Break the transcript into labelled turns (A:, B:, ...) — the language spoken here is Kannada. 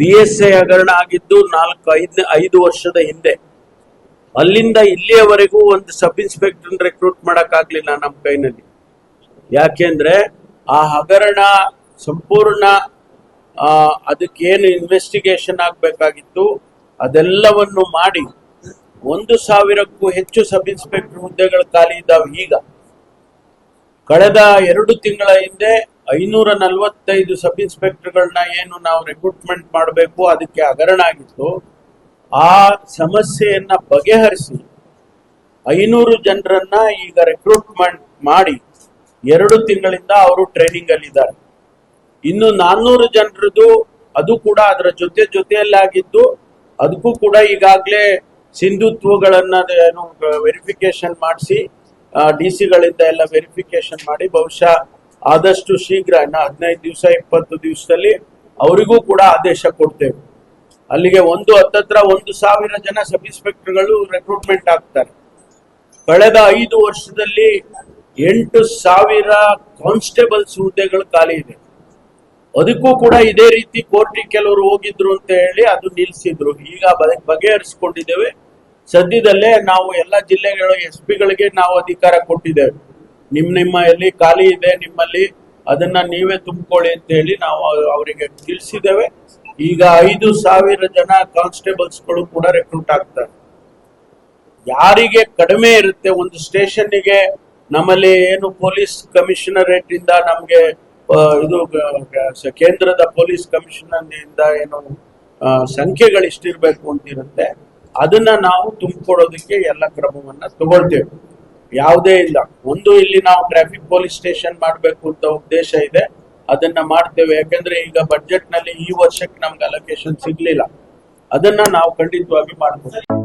A: ಪಿ ಎಸ್ ಐ ಹಗರಣ ಆಗಿದ್ದು ನಾಲ್ಕು ಐದು ಐದು ವರ್ಷದ ಹಿಂದೆ. ಅಲ್ಲಿಂದ ಇಲ್ಲಿಯವರೆಗೂ ಒಂದು ಸಬ್ ಇನ್ಸ್ಪೆಕ್ಟರ್ ರೆಕ್ರೂಟ್ ಮಾಡಕ್ ಆಗ್ಲಿಲ್ಲ ನಮ್ಮ ಕೈನಲ್ಲಿ. ಯಾಕೆಂದ್ರೆ ಆ ಹಗರಣ ಸಂಪೂರ್ಣ ಅದಕ್ಕೇನು ಇನ್ವೆಸ್ಟಿಗೇಷನ್ ಆಗ್ಬೇಕಾಗಿತ್ತು, ಅದೆಲ್ಲವನ್ನು ಮಾಡಿ ಒಂದು ಸಾವಿರಕ್ಕೂ ಹೆಚ್ಚು ಸಬ್ ಇನ್ಸ್ಪೆಕ್ಟರ್ ಹುದ್ದೆಗಳು ಖಾಲಿ ಇದ್ದಾವೆ ಈಗ. ಕಳೆದ ಎರಡು ತಿಂಗಳ ಹಿಂದೆ ಐನೂರ ನಲವತ್ತೈದು ಸಬ್ ಇನ್ಸ್ಪೆಕ್ಟರ್ಗಳನ್ನ ಏನು ನಾವು ರಿಕ್ರೂಟ್ಮೆಂಟ್ ಮಾಡಬೇಕು, ಅದಕ್ಕೆ ಹಗರಣ ಆಗಿತ್ತು. ಆ ಸಮಸ್ಯೆಯನ್ನ ಬಗೆಹರಿಸಿ ಐನೂರು ಜನರನ್ನ ಈಗ ರಿಕ್ರೂಟ್ಮೆಂಟ್ ಮಾಡಿ ಎರಡು ತಿಂಗಳಿಂದ ಅವರು ಟ್ರೈನಿಂಗ್ ಅಲ್ಲಿದ್ದಾರೆ ಇನ್ನು ನಾನ್ನೂರು ಜನರದು ಅದು ಕೂಡ ಅದರ ಜೊತೆ ಜೊತೆಯಲ್ಲಾಗಿದ್ದು, ಅದಕ್ಕೂ ಕೂಡ ಈಗಾಗಲೇ ಸಿಂಧುತ್ವಗಳನ್ನ ಏನು ವೆರಿಫಿಕೇಶನ್ ಮಾಡಿಸಿ ಡಿ ಸಿಗಳಿಂದ ಎಲ್ಲ ವೆರಿಫಿಕೇಶನ್ ಮಾಡಿ, ಬಹುಶಃ ಆದಷ್ಟು ಶೀಘ್ರ, ಇನ್ನ ಹದಿನೈದು ದಿವಸ, ಇಪ್ಪತ್ತು ದಿವಸದಲ್ಲಿ ಅವರಿಗೂ ಕೂಡ ಆದೇಶ ಕೊಡ್ತೇವೆ. ಅಲ್ಲಿಗೆ ಒಂದು ಹತ್ತತ್ರ ಒಂದು ಸಾವಿರ ಜನ ಸಬ್ ಇನ್ಸ್ಪೆಕ್ಟರ್ಗಳು ರೆಕ್ರೂಟ್ಮೆಂಟ್ ಆಗ್ತಾರೆ. ಕಳೆದ ಐದು ವರ್ಷದಲ್ಲಿ ಎಂಟು ಸಾವಿರ ಕಾನ್ಸ್ಟೇಬಲ್ಸ್ ಹುದ್ದೆಗಳು ಖಾಲಿ ಇದೆ. ಅದಕ್ಕೂ ಕೂಡ ಇದೇ ರೀತಿ ಕೋರ್ಟಿಗೆ ಕೆಲವರು ಹೋಗಿದ್ರು ಅಂತ ಹೇಳಿ ಅದು ನಿಲ್ಸಿದ್ರು. ಈಗ ಬಗೆಹರಿಸಿಕೊಂಡಿದ್ದೇವೆ. ಸದ್ಯದಲ್ಲೇ ನಾವು ಎಲ್ಲ ಜಿಲ್ಲೆಗಳ ಎಸ್ ಪಿಗಳಿಗೆ ನಾವು ಅಧಿಕಾರ ಕೊಟ್ಟಿದ್ದೇವೆ. ನಿಮ್ಮ ಎಲ್ಲಿ ಖಾಲಿ ಇದೆ, ನಿಮ್ಮಲ್ಲಿ ಅದನ್ನ ನೀವೇ ತುಂಬಿಕೊಳ್ಳಿ ಅಂತ ಹೇಳಿ ನಾವು ಅವರಿಗೆ ತಿಳಿಸಿದ್ದೇವೆ. ಈಗ ಐದು ಸಾವಿರ ಜನ ಕಾನ್ಸ್ಟೇಬಲ್ಸ್ಗಳು ಕೂಡ ರೆಕ್ರೂಟ್ ಆಗ್ತಾರೆ. ಯಾರಿಗೆ ಕಡಿಮೆ ಇರುತ್ತೆ ಒಂದು ಸ್ಟೇಷನ್ನಿಗೆ, ನಮ್ಮಲ್ಲಿ ಏನು ಪೊಲೀಸ್ ಕಮಿಷನರೇಟ್ ಇಂದ ನಮ್ಗೆ ಇದು ಕೇಂದ್ರದ ಪೊಲೀಸ್ ಕಮಿಷನರ್ ಇಂದ ಏನು ಸಂಖ್ಯೆಗಳು ಇಷ್ಟಿರ್ಬೇಕು ಅಂತಿರುತ್ತೆ, ಅದನ್ನ ನಾವು ತುಂಬಿಕೊಡೋದಕ್ಕೆ ಎಲ್ಲ ಕ್ರಮವನ್ನ ತಗೊಳ್ತೇವೆ. ಯಾವುದೇ ಇಲ್ಲ. ಒಂದು ಇಲ್ಲಿ ನಾವು ಟ್ರಾಫಿಕ್ ಪೊಲೀಸ್ ಸ್ಟೇಷನ್ ಮಾಡಬೇಕು ಅಂತ ಉದ್ದೇಶ ಇದೆ. ಅದನ್ನ ಮಾಡ್ತೇವೆ. ಯಾಕಂದ್ರೆ ಈಗ ಬಜೆಟ್ನಲ್ಲಿ ಈ ವರ್ಷಕ್ಕೆ ನಮ್ಗೆ ಅಲೋಕೇಶನ್ ಸಿಗ್ಲಿಲ್ಲ. ಅದನ್ನ ನಾವು ಖಂಡಿತವಾಗಿ ಮಾಡ್ತೀವಿ